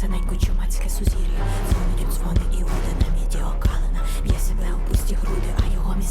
синенько чумацьке сузір'я, дзвонить у дзвони і води на міді окалена. Б'є себе у пусті груди, а його міс